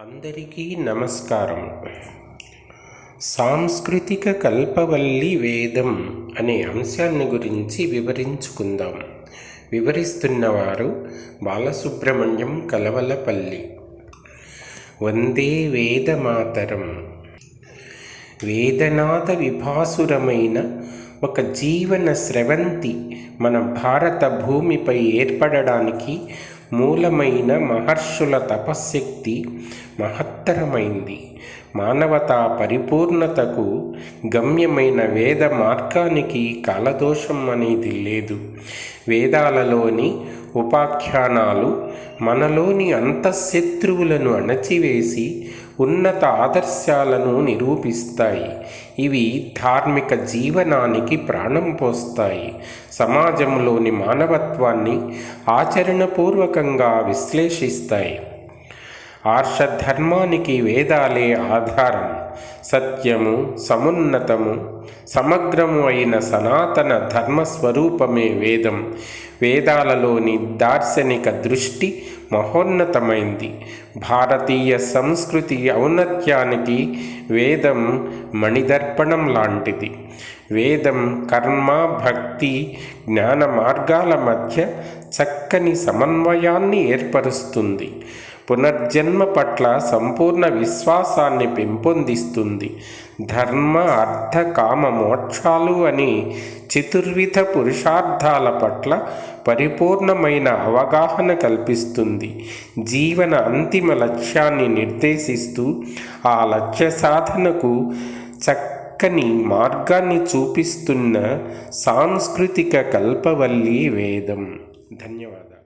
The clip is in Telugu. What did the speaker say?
అందరికీ నమస్కారం. సాంస్కృతిక కల్పవల్లి వేదం అనే అంశాన్ని గురించి వివరించుకుందాం. వివరిస్తున్నవారు బాలసుబ్రహ్మణ్యం కలవలపల్లి. వందే వేదమాతరం. వేదనాథ విభాసురమైన ఒక జీవన స్రవంతి మన భారత భూమిపై ఏర్పడడానికి మూలమైన మహర్షుల తపశ్శక్తి మహత్తరమైంది. మానవతా పరిపూర్ణతకు గమ్యమైన వేద మార్గానికి కాలదోషం అనేది లేదు. వేదాలలోని ఉపాఖ్యానాలు మనలోని అంతఃశత్రువులను అణచివేసి ఉన్నత ఆదర్శాలను నిరూపిస్తాయి. ఇవి ధార్మిక జీవనానికి ప్రాణం పోస్తాయి. సమాజంలోని మానవత్వాన్ని ఆచరణపూర్వకంగా విశ్లేషిస్తాయి. ఆర్షధర్మానికి వేదాలే ఆధారం. సత్యము సమున్నతము సమగ్రము అయిన సనాతన ధర్మస్వరూపమే వేదం. వేదాలలోని దార్శనిక దృష్టి మహోన్నతమైంది. భారతీయ సంస్కృతి ఔన్నత్యానికి వేదం మణిదర్పణం లాంటిది. వేదం కర్మ భక్తి జ్ఞాన మార్గాల మధ్య చక్కని సమన్వయాన్ని ఏర్పరుస్తుంది. పునర్జన్మ పట్ల సంపూర్ణ విశ్వాసాన్ని పెంపొందిస్తుంది. ధర్మ అర్థ కామ మోక్షాలు అని చతుర్విధ పురుషార్థాల పట్ల పరిపూర్ణమైన అవగాహన కల్పిస్తుంది. జీవన అంతిమ లక్ష్యాన్ని నిర్దేశిస్తూ ఆ లక్ష్య సాధనకు చక్కని మార్గాన్ని చూపిస్తున్న సాంస్కృతిక కల్పవల్లి వేదం. ధన్యవాదాలు.